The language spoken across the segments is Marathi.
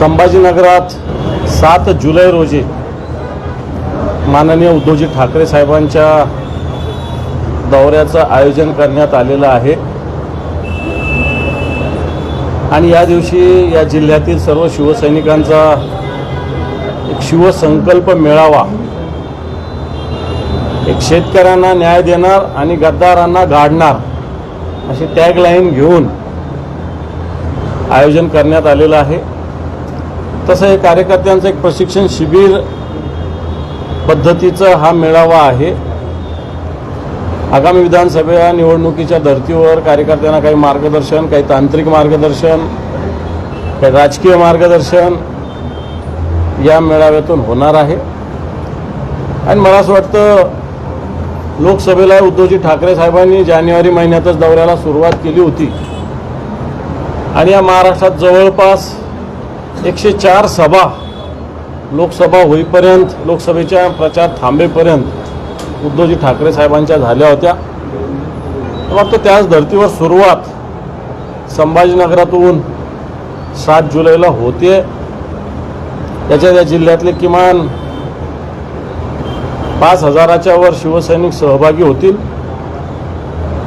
संभाजीनगरात सात जुलै रोजी माननीय उद्धवजी ठाकरे साहेबांच्या दौऱ्याचं आयोजन करण्यात आलेलं आहे. आणि या दिवशी या जिल्ह्यातील सर्व शिवसैनिकांचा एक शिवसंकल्प मेळावा. एक शेतकऱ्यांना न्याय देणार आणि गद्दारांना गाडणार अशी टॅगलाईन घेऊन आयोजन करण्यात आलेलं आहे. तसं हे कार्यकर्त्यांचं एक प्रशिक्षण शिबिर पद्धतीचा हा मेळावा आहे. आगामी विधानसभा निवडणुकीच्या धर्तीवर कार्यकर्त्यांना काही मार्गदर्शन काही तांत्रिक मार्गदर्शन काही राजकीय मार्गदर्शन या मेळाव्यातून होणार आहे. आणि मला असं वाटतं लोकसभेला उद्धवजी ठाकरे साहेबांनी जानेवारी महिन्यातच दौऱ्याला सुरुवात केली होती. आणि या महाराष्ट्रात जवळपास एकशे चार सभा लोकसभा होईपर्यंत लोकसभेच्या प्रचार थांबेपर्यंत उद्धवजी ठाकरे साहेबांच्या झाल्या होत्या. फक्त त्याच धर्तीवर सुरुवात संभाजीनगरातून सात जुलैला होते त्याच्या या जिल्ह्यातले किमान पाच हजाराच्या वर शिवसैनिक सहभागी होतील.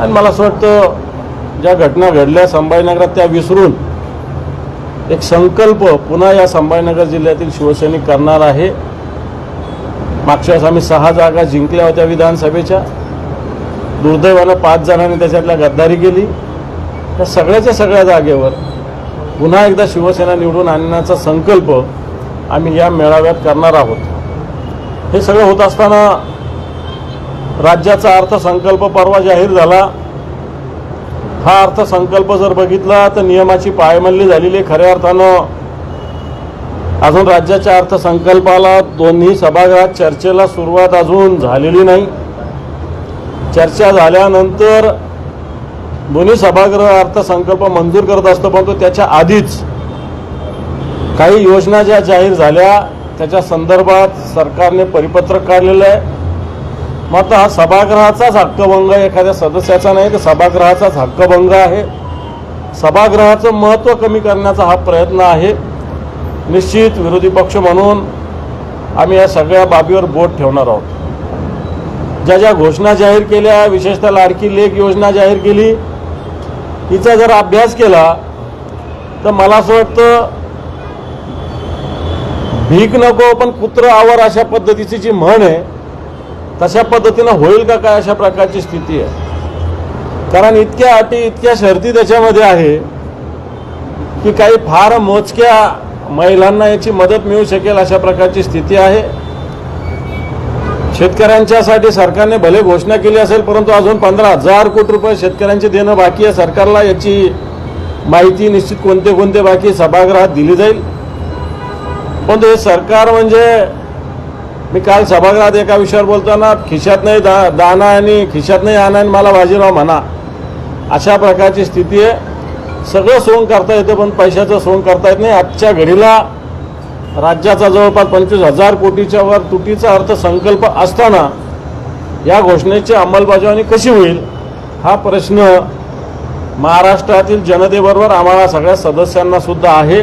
आणि मला असं वाटतं ज्या घटना घडल्या संभाजीनगरात त्या विसरून एक संकल्प पुन्हा या संभाजीनगर जिल्ह्यातील शिवसैनिक करणार आहे. मागच्या वेळेस आम्ही सहा जागा जिंकल्या होत्या विधानसभेच्या. दुर्दैवानं पाच जणांनी त्याच्यातल्या गद्दारी केली. त्या सगळ्याच्या सगळ्या जागेवर पुन्हा एकदा शिवसेना निवडून आणण्याचा संकल्प आम्ही या मेळाव्यात करणार आहोत. हे सगळं होत असताना राज्याचा अर्थसंकल्प परवा जाहीर झाला. हा अर्थसंकल्प जर बघितला तर नियमाची पायमल्ली झालेली आहे खऱ्या अर्थानं. अजून राज्याच्या अर्थसंकल्पाला दोन्ही सभागृहात चर्चेला सुरुवात अजून झालेली नाही. चर्चा झाल्यानंतर दोन्ही सभागृह अर्थसंकल्प मंजूर करत असतो परंतु त्याच्या आधीच काही योजना ज्या जाहीर झाल्या त्याच्या संदर्भात सरकारने परिपत्रक काढलेलं आहे. मात्र हा सभागृहाचाच हक्कभंग एखाद्या सदस्याचा नाही तर सभागृहाचाच हक्कभंग आहे. सभागृहाचं महत्त्व कमी करण्याचा हा प्रयत्न आहे. निश्चित विरोधी पक्ष म्हणून आम्ही या सगळ्या बाबीवर बोट ठेवणार आहोत. ज्या ज्या घोषणा जाहीर केल्या विशेषतः लाडकी लेख योजना जाहीर केली तिचा जर अभ्यास केला तर मला असं वाटतं भीक नको पण कुत्र आवर अशा पद्धतीची जी म्हण आहे तशा पद्धतीनं होईल का काय अशा प्रकारची स्थिती आहे? कारण इतक्या अटी इतक्या शर्ती त्याच्यामध्ये आहे की काही फार मोजक्या महिलांना याची मदत मिळू शकेल अशा प्रकारची स्थिती आहे. शेतकऱ्यांच्यासाठी सरकारने भले घोषणा केली असेल परंतु अजून पंधरा हजार कोटी रुपये शेतकऱ्यांचे देणं बाकी आहे. सरकारला याची माहिती निश्चित कोणते कोणते बाकी सभागृहात दिली जाईल. पण हे सरकार म्हणजे मी काल सभागृहात एका विषयावर बोलताना खिशात नाही दा दाना आणि खिशात नाही आणा आणि मला बाजीराव म्हणा अशा प्रकारची स्थिती आहे. सगळं सोंग करता येतं पण पैशाचं सोंग करता येत नाही. आजच्या घडीला राज्याचा जवळपास पंचवीस हजार कोटीच्या वर तुटीचा अर्थसंकल्प असताना या घोषणेची अंमलबजावणी कशी होईल हा प्रश्न महाराष्ट्रातील जनतेबरोबर आम्हाला सगळ्या सदस्यांना सुद्धा आहे.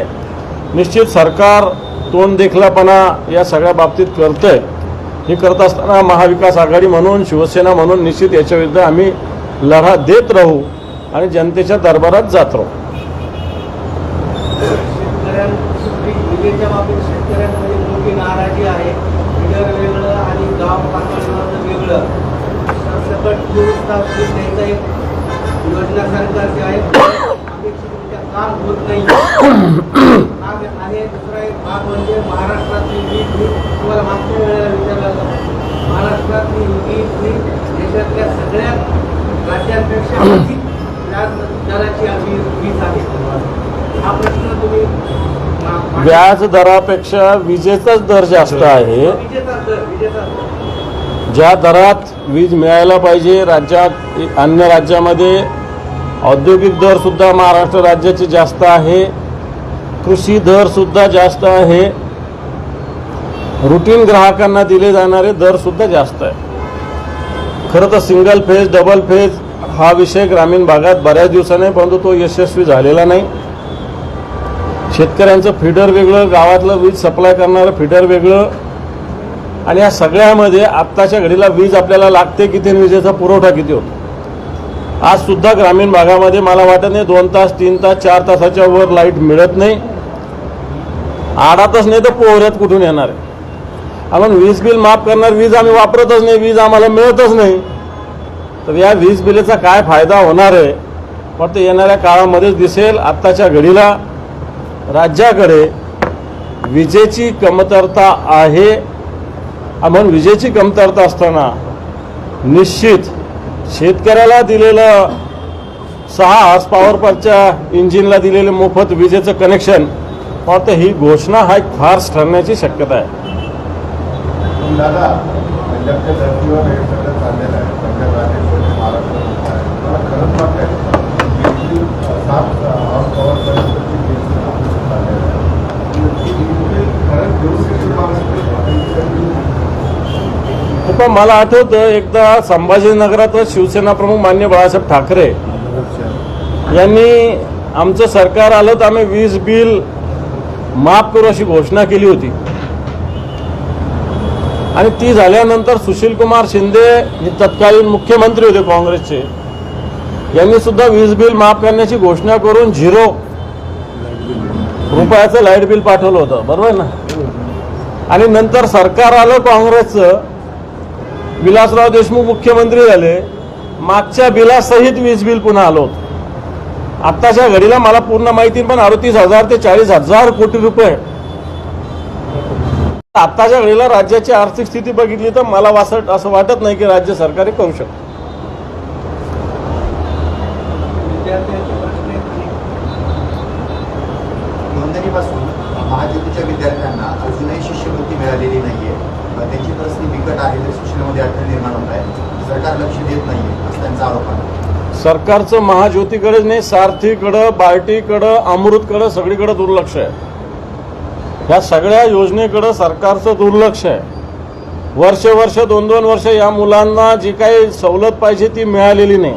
निश्चित सरकार तोंड देखलापणा या सगळ्या बाबतीत करतंय. हे करत असताना महाविकास आघाडी म्हणून शिवसेना म्हणून निश्चित याच्याविरुद्ध आम्ही लढा देत राहू आणि जनतेच्या दरबारात जात राहू. योजना सरकारची आहे. भाग आहे दुसरा एक भाग म्हणजे महाराष्ट्रातली वीज तुम्हाला मागच्या वेळेला विचारलं महाराष्ट्रातली वीज ही देशातल्या सगळ्या राज्यांपेक्षा अधिक आम्ही वीज आहे. हा प्रश्न तुम्ही व्याज दरापेक्षा विजेचाच दर जास्त आहे. दर दर. ज्या दरात वीज मिळायला पाहिजे राज्यात अन्य राज्यामध्ये औद्योगिक दरसुद्धा महाराष्ट्र राज्याचे जास्त आहे. कृषी दरसुद्धा जास्त आहे. रुटीन ग्राहकांना दिले जाणारे दरसुद्धा जास्त आहे. खरं तर सिंगल फेज डबल फेज हा विषय ग्रामीण भागात बऱ्याच दिवसाने परंतु तो यशस्वी झालेला नाही. शेतकऱ्यांचं फिडर वेगळं गावातलं वीज सप्लाय करणारं फिडर वेगळं आणि या सगळ्यामध्ये आत्ताच्या घडीला वीज आपल्याला लागते किती विजेचा पुरवठा किती होतो. आजसुद्धा ग्रामीण भागामध्ये मला वाटत नाही दोन तास तीन तास चार तासाच्या वर लाइट मिळत नाही. आडातच नाही तर पोहऱ्यात कुठून येणार? आहे आपण वीज बिल माफ करणार वीज आम्ही वापरतच नाही वीज आम्हाला मिळतच नाही. तर या वीज बिलेचा काय फायदा होणार आहे? फक्त येणाऱ्या काळामध्येच दिसेल आत्ताच्या घडीला. राज्याकडे विजेची कमतरता आहे. म्हणून विजेची कमतरता असताना निश्चित शेतकऱ्याला दिलेलं सहा हॉर्स पॉवरच्या इंजिनला दिलेलं मोफत विजेचं कनेक्शन फक्त ही घोषणा हा एक फार्स ठरण्याची शक्यता आहे. पण दादा पंजाबच्या धर्तीवर हे सगळं चाललेलं आहे. पंजाब राजस्थान महाराष्ट्र होत आहे. मला खरंच वाटतंय सात हॉर्स पॉवरपर्यंतची पण मला आठवतं एकदा संभाजीनगरात शिवसेना प्रमुख मान्य बाळासाहेब ठाकरे यांनी आमचं सरकार आलं तर आम्ही वीज बिल माफ करू अशी घोषणा केली होती. आणि ती झाल्यानंतर सुशीलकुमार शिंदे हे तत्कालीन मुख्यमंत्री होते काँग्रेसचे. यांनी सुद्धा वीज बिल माफ करण्याची घोषणा करून झिरो रुपयाचं लाइट बिल पाठवलं होतं. बरोबर ना? आणि नंतर सरकार आलं काँग्रेसचं. विलासराव देशमुख मुख्यमंत्री झाले. मागच्या बिलासहित वीज बिल पुन्हा आलं होतं. आत्ताच्या घडीला मला पूर्ण माहिती पण अडतीस हजार ते चाळीस हजार कोटी रुपये. आत्ताच्या घडीला राज्याची आर्थिक स्थिती बघितली तर मला वासट असं वाटत नाही की राज्य सरकारी करू शकतं. नोंदणीपासून महाज्योतीच्या विद्यार्थ्यांना अजूनही शिष्यवृत्ती मिळालेली नाहीये. त्यांची परिस्थिती बिकट आहे तर शिक्षणामध्ये अडथळे निर्माण होत आहे सरकार लक्ष देत नाहीये असं त्यांचा आरोप आहे. सरकारचं महाज्योतीकडेच नाही सारथीकडं बार्टीकडं अमृतकडं सगळीकडं दुर्लक्ष आहे. ह्या सगळ्या योजनेकडं सरकारचं दुर्लक्ष आहे. वर्ष वर्ष दोन दोन वर्ष या मुलांना जी काही सवलत पाहिजे ती मिळालेली नाही.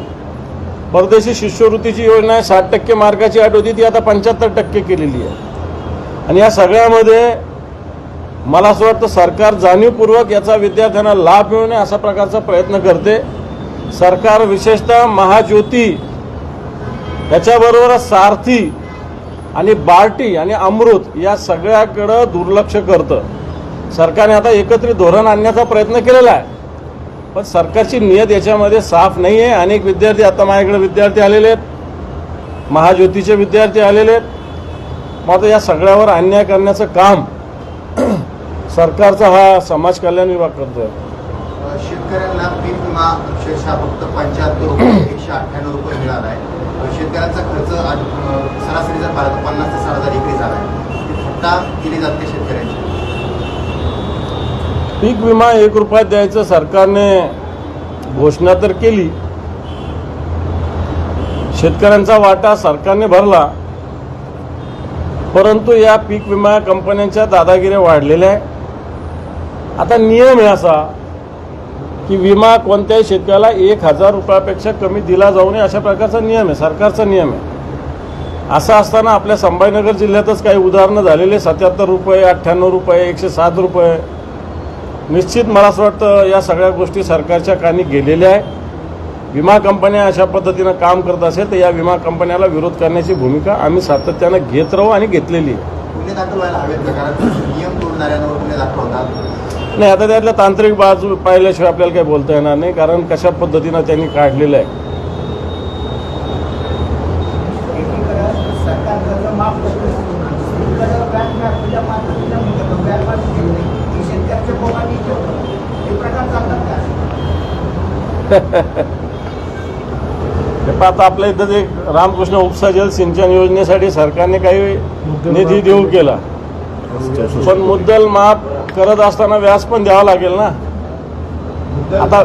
परदेशी शिष्यवृत्तीची योजना आहे साठ टक्के मार्काची अट होती ती आता पंच्याहत्तर टक्के केलेली आहे. आणि या सगळ्यामध्ये मला असं वाटतं सरकार जाणीवपूर्वक याचा विद्यार्थ्यांना लाभ मिळू नये असा प्रकारचा प्रयत्न करते. सरकार विशेषतः महाज्योती याच्याबरोबर सारथी आणि बार्टी आणि अमृत या सगळ्याकडं दुर्लक्ष करतं. सरकारने आता एकत्रित धोरण आणण्याचा प्रयत्न केलेला आहे. पण सरकारची नियत याच्यामध्ये साफ नाही आहे अनेक विद्यार्थी आता माझ्याकडे विद्यार्थी आलेले आहेत. महाज्योतीचे विद्यार्थी आलेले आहेत. मग आता या सगळ्यावर अन्याय करण्याचं काम सरकारचा हा समाज कल्याण विभाग करतो आहे शेतकऱ्यांना पीक विमा अक्षरशः फक्त पंच्याहत्तर रुपये एकशे अठ्ठ्याण्णव रुपये मिळाला आहे. शेतकऱ्यांचा खर्च सरासरी जर पाहिला तर पन्नास ते साठ हजार एकरी झाला आहे. ती थट्टा केली जाते शेतकऱ्यांची. पीक विमा एक रुपया द्यायचं सरकारने घोषणा तर केली. शेतकऱ्यांचा वाटा सरकारने भरला. परंतु या पीक विमा कंपन्यांच्या दादागिऱ्या वाढलेल्या आहे आता नियम आहे असा की विमा कोणत्याही शेतकऱ्याला एक हजार रुपयापेक्षा कमी दिला जाऊ नये अशा प्रकारचा नियम आहे सरकारचा नियम आहे. असं असताना आपल्या संभाजीनगर जिल्ह्यातच काही उदाहरणं झालेले सत्याहत्तर रुपये अठ्ठ्याण्णव रुपये एकशे सात रुपये. निश्चित मला असं वाटतं या सगळ्या गोष्टी सरकारच्या कानी गेलेल्या आहे विमा कंपन्या अशा पद्धतीनं काम करत असेल तर या विमा कंपन्याला विरोध करण्याची भूमिका आम्ही सातत्यानं घेत राहू आणि घेतलेली आहे. नाही आता त्यातल्या तांत्रिक बाजू पाहिल्याशिवाय आपल्याला काही बोलता येणार नाही कारण कशा पद्धतीनं त्यांनी काढलेलं आहे. आता आपल्या इथं जे रामकृष्ण उपसा जल सिंचन योजनेसाठी सरकारने काही निधी देऊ केला. पण मुद्दल माफ करत असताना व्याज पण द्यावं लागेल ना? आता-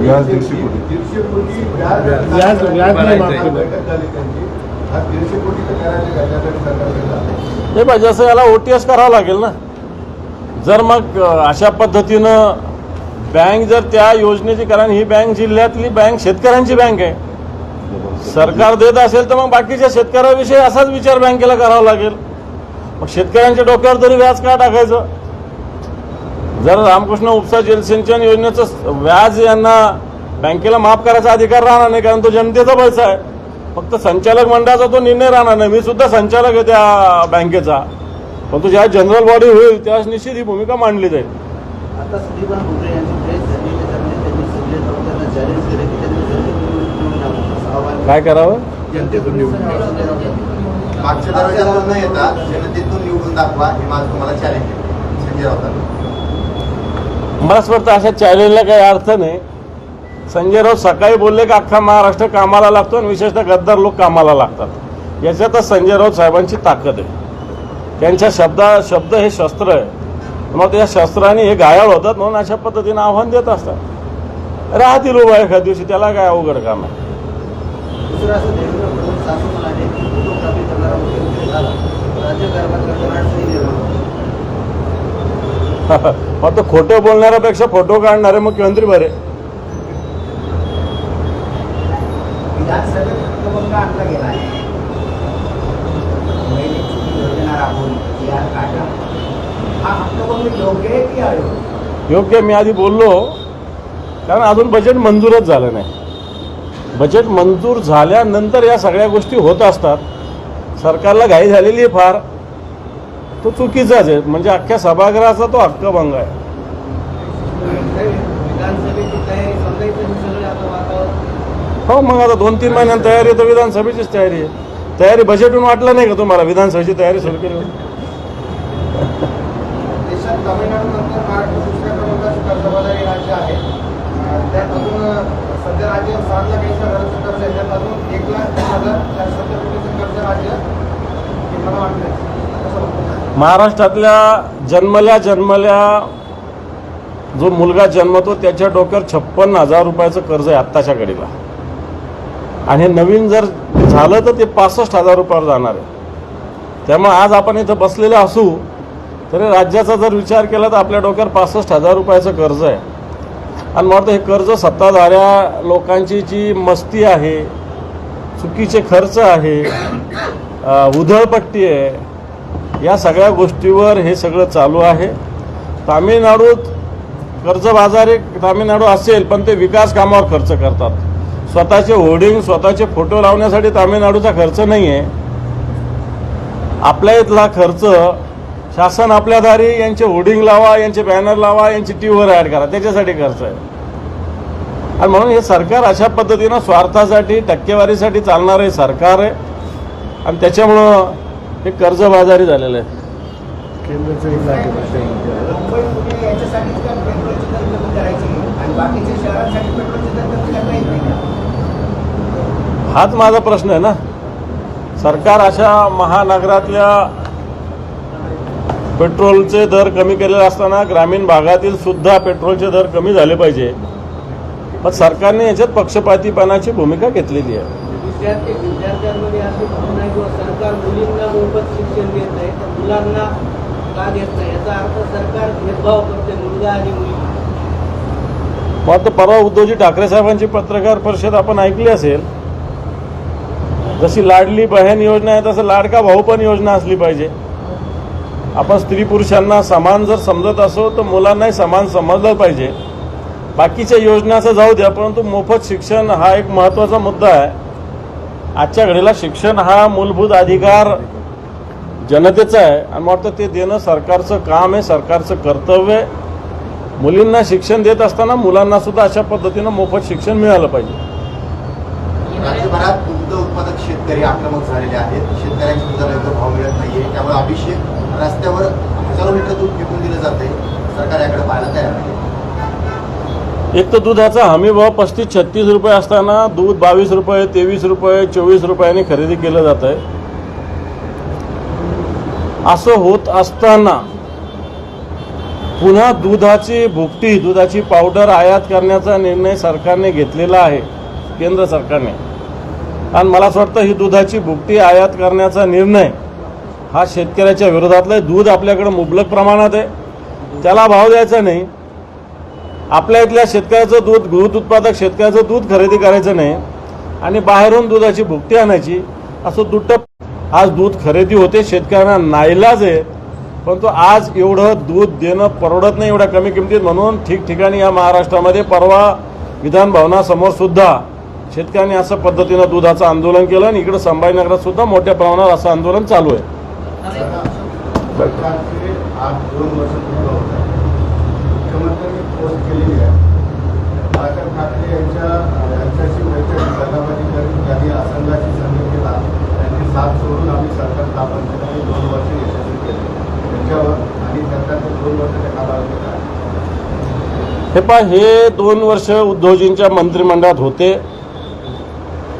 व्याज दीडशे कोटी. व्याज व्याज- नाही. माफ केलं. हा हे पाहिजे असं याला ओ टी एस करावं लागेल ना? जर मग अ, अशा पद्धतीनं बँक जर त्या योजनेची कारण ही बँक जिल्ह्यातली बँक शेतकऱ्यांची बँक आहे. सरकार देत असेल तर मग बाकीच्या शेतकऱ्याविषयी असाच विचार बँकेला करावा लागेल. मग शेतकऱ्यांच्या डोक्यावर तरी व्याज का टाकायचं? जर रामकृष्ण उपसा जलसिंचन योजनेचं व्याज यांना बँकेला माफ करायचा अधिकार राहणार नाही कारण तो जनतेचा पैसा आहे. फक्त संचालक मंडळाचा तो निर्णय राहणार नाही. मी सुद्धा संचालक आहे त्या बँकेचा. पण तो जेव्हा जनरल बॉडी होईल तेव्हा निश्चित ही भूमिका मांडली जाईल. आता काय करावं? जनतेतून यावं. मागच्या दरवाज्यातून न येता जनतेतून निवडून दाखवा हे माझं तुम्हाला चॅलेंज आहे. संजय राऊतांना. मला असं वाटतं अशा चॅलेंजला काही अर्थ नाही. संजय राऊत सकाळी बोलले की अख्खा महाराष्ट्र कामाला लागतो आणि विशेषतः गद्दार लोक कामाला लागतात. याच्यातच संजय राऊत साहेबांची ताकद आहे. त्यांच्या शब्दा शब्द हे शस्त्र आहे. मग त्या शस्त्राने हे घायाळ होतात म्हणून अशा पद्धतीनं आव्हान देत असतात. राहतील उभा एखाद्या दिवशी त्याला काय अवघड काम आहे? फक्त खोटं बोलणाऱ्यापेक्षा फोटो काढणारे मुख्यमंत्री बरे. आहे योग्य मी आधी बोललो कारण अजून बजेट मंजूरच झालं नाही. बजेट मंजूर झाल्यानंतर या सगळ्या गोष्टी होत असतात. सरकारला घाई झालेली आहे फार. तो चुकीचाच आहे. म्हणजे अख्ख्या सभागृहाचा तो हक्कभंग आहे. हो मग आता दोन तीन महिन्यात तयारी आहे तर विधानसभेचीच तयारी आहे. तयारी बजेटून वाटलं नाही का तुम्हाला? विधानसभेची तयारी सुरू केली. होती? सध्या राज्य सात लाख कर्ज आहे. त्यात अजून एक लाख हजार महाराष्ट्रातल्या जन्मल्या जन्मल्या जो मुलगा जन्मतो त्याच्या डोक्यावर छप्पन हजार रुपयाचं कर्ज आहे आत्ताच्या घडीला. आणि हे नवीन जर झालं तर ते पासष्ट हजार रुपयावर जाणार आहे. त्यामुळे आज आपण इथं बसलेले असू तरी राज्याचा जर विचार केला तर आपल्या डोक्यावर पासष्ट हजार रुपयाचं कर्ज आहे. आणि मला वाटतं हे कर्ज सत्ताधाऱ्या लोकांची जी मस्ती आहे चुकीचे खर्च आहे उधळपट्टी आहे या सगळ्या गोष्टीवर हे सगळं चालू आहे. तामिळनाडूत कर्जबाजारी तामिळनाडू असेल पण ते विकास कामावर खर्च करतात. स्वतःचे होर्डिंग स्वतःचे फोटो लावण्यासाठी तामिळनाडूचा खर्च नाही आहे आपल्या इथला खर्च शासन आपल्या दारी यांचे होर्डिंग लावा यांचे बॅनर लावा यांची टीव्हीवर ॲड करा त्याच्यासाठी खर्च आहे. आणि म्हणून हे सरकार अशा पद्धतीनं स्वार्थासाठी टक्केवारीसाठी चालणारं हे सरकार आहे. आणि त्याच्यामुळं हे कर्जबाजारी झालेलं आहे? हाच माझा प्रश्न आहे ना. सरकार अशा महानगरातल्या पेट्रोलचे दर कमी केलेले असताना ग्रामीण भागातील सुद्धा पेट्रोलचे दर कमी झाले पाहिजे. पण सरकारने याच्यात पक्षपातीपणाची भूमिका घेतलेली आहे. विद्यार्थी विद्यार्थ्यांमध्ये अशी भावना आहे किंवा सरकार मुलींना मोफत शिक्षण देत आहे तर मुलांना का देत नाही? याचा अर्थ सरकार भेदभाव करते मुलगा आणि मुलगी. मग आता परवा उद्धवजी ठाकरे साहेबांची पत्रकार परिषद आपण ऐकली असेल जशी लाडली बहीण योजना आहे तसं लाडका भाऊ पण योजना असली पाहिजे. आपण स्त्री पुरुषांना समान जर समजत असो तर मुलांनाही समान समजलं पाहिजे. बाकीच्या योजनाचं जाऊ द्या परंतु मोफत शिक्षण हा एक महत्त्वाचा मुद्दा आहे. आजच्या घडीला शिक्षण हा मूलभूत अधिकार जनतेचा आहे. आणि वाटतं ते देणं सरकारचं काम आहे सरकारचं कर्तव्य आहे. मुलींना शिक्षण देत असताना मुलांना सुद्धा अशा पद्धतीनं मोफत शिक्षण मिळालं पाहिजे. राज्यभरात दुग्ध उत्पादक शेतकरी आक्रमक झालेले आहेत. शेतकऱ्यांच्या दुधाला योग्य भाव मिळत नाहीये. त्यामुळे अभिषेक रस्त्यावर हजारो लिटर दूध फेकून दिलं जाते सरकार याकडे पाहायला तयार नाही. एक तर दुधाचा हमी भाव पस्तीस छत्तीस रुपये असताना दूध बावीस रुपये तेवीस रुपये चोवीस रुपयाने खरेदी केलं जात आहे. असं होत असताना पुन्हा दुधाची भुकटी दुधाची पावडर आयात करण्याचा निर्णय सरकारने घेतलेला आहे केंद्र सरकारने. आणि मला असं वाटतं ही दुधाची भुकटी आयात करण्याचा निर्णय हा शेतकऱ्याच्या विरोधातला आहे. दूध आपल्याकडं मुबलक प्रमाणात आहे. त्याला भाव द्यायचा नाही. आपल्या इथल्या शेतकऱ्याचं दूध दूध उत्पादक शेतकऱ्याचं दूध खरेदी करायचं नाही आणि बाहेरून दुधाची भुकटी आणायची असं दुट्टप आज दूध खरेदी होते शेतकऱ्यांना नाईलाज आहे. परंतु आज एवढं दूध देणं परवडत नाही एवढ्या कमी किमतीत म्हणून ठिकठिकाणी या महाराष्ट्रामध्ये परवा विधानभवनासमोर सुद्धा शेतकऱ्यांनी असं पद्धतीनं दुधाचं आंदोलन केलं आणि इकडं संभाजीनगरात सुद्धा मोठ्या प्रमाणावर असं आंदोलन चालू आहे सरकारचे आज दोन वर्ष पूर्ण होत आहे मुख्यमंत्र्यांनी पोस्ट केलेली आहे बाळासाहेब ठाकरे यांच्या यांच्याशी बैठक सल्लामती करून त्यांनी आसंघाची संधी केला त्यांनी साथ सोडून आम्ही सरकार स्थापन केलं आणि दोन वर्ष यशस्वी केले त्याच्यावर आणि सरकारचे दोन वर्षाच्या कालावधीत आहे हे पहा हे दोन वर्ष उद्धवजींच्या मंत्रिमंडळात होते.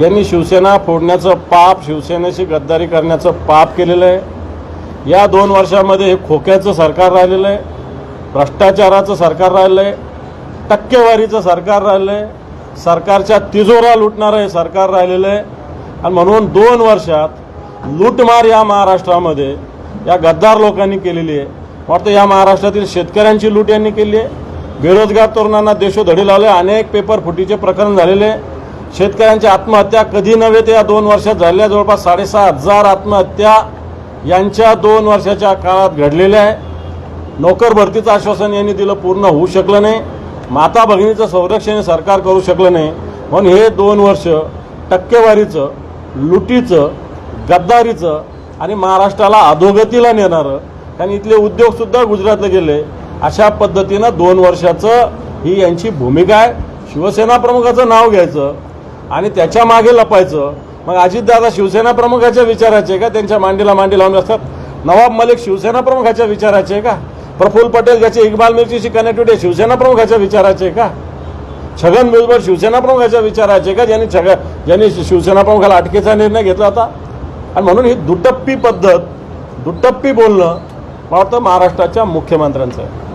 यांनी शिवसेना फोडण्याचं पाप शिवसेनेशी गद्दारी करण्याचं पाप केलेलं आहे. या दोन वर्षामध्ये हे खोक्याचं सरकार राहिलेलं आहे भ्रष्टाचाराचं सरकार राहिलं आहे टक्केवारीचं सरकार राहिलं आहे. सरकारच्या तिजोरा लुटणारं हे सरकार राहिलेलं आहे. आणि म्हणून दोन वर्षात लूटमार या महाराष्ट्रामध्ये या गद्दार लोकांनी केलेली आहे. वाटतं या महाराष्ट्रातील शेतकऱ्यांची लूट यांनी केली आहे. बेरोजगार तरुणांना देशोधडी लावले अनेक पेपर फुटीचे प्रकरण झालेले. शेतकऱ्यांची शेतकऱ्यांच्या आत्महत्या कधी नव्हे ते या दोन वर्षात झालेल्या. जवळपास साडेसहा हजार आत्महत्या यांच्या दोन वर्षाच्या काळात घडलेल्या आहे. नोकर भरतीचं आश्वासन यांनी दिलं पूर्ण होऊ शकलं नाही. माता भगिनीचं संरक्षण सरकार करू शकलं नाही. म्हणून हे दोन वर्ष टक्केवारीचं लुटीचं गद्दारीचं आणि महाराष्ट्राला अधोगतीला नेणारं. कारण इथले उद्योगसुद्धा गुजरातला गेले. अशा पद्धतीनं दोन वर्षाचं ही यांची भूमिका आहे. शिवसेना प्रमुखाचं नाव घ्यायचं आणि त्याच्यामागे लपायचं. मग अजितदादा शिवसेना प्रमुखाच्या विचाराचे आहे का? त्यांच्या मांडीला मांडी लावून असतात. नवाब मलिक शिवसेना प्रमुखाच्या विचाराचे आहे का? प्रफुल्ल पटेल ज्याचे इक्बाल मिरचीशी कनेक्टिव्हिटी आहे शिवसेना प्रमुखाच्या विचाराचे आहे का? छगन भुजबळ शिवसेना प्रमुखाच्या विचाराचे का? ज्यांनी छग ज्यांनी शिवसेना प्रमुखाला अटकेचा निर्णय घेतला होता. आणि म्हणून ही दुटप्पी पद्धत दुटप्पी बोलणं मला वाटतं महाराष्ट्राच्या मुख्यमंत्र्यांचं आहे.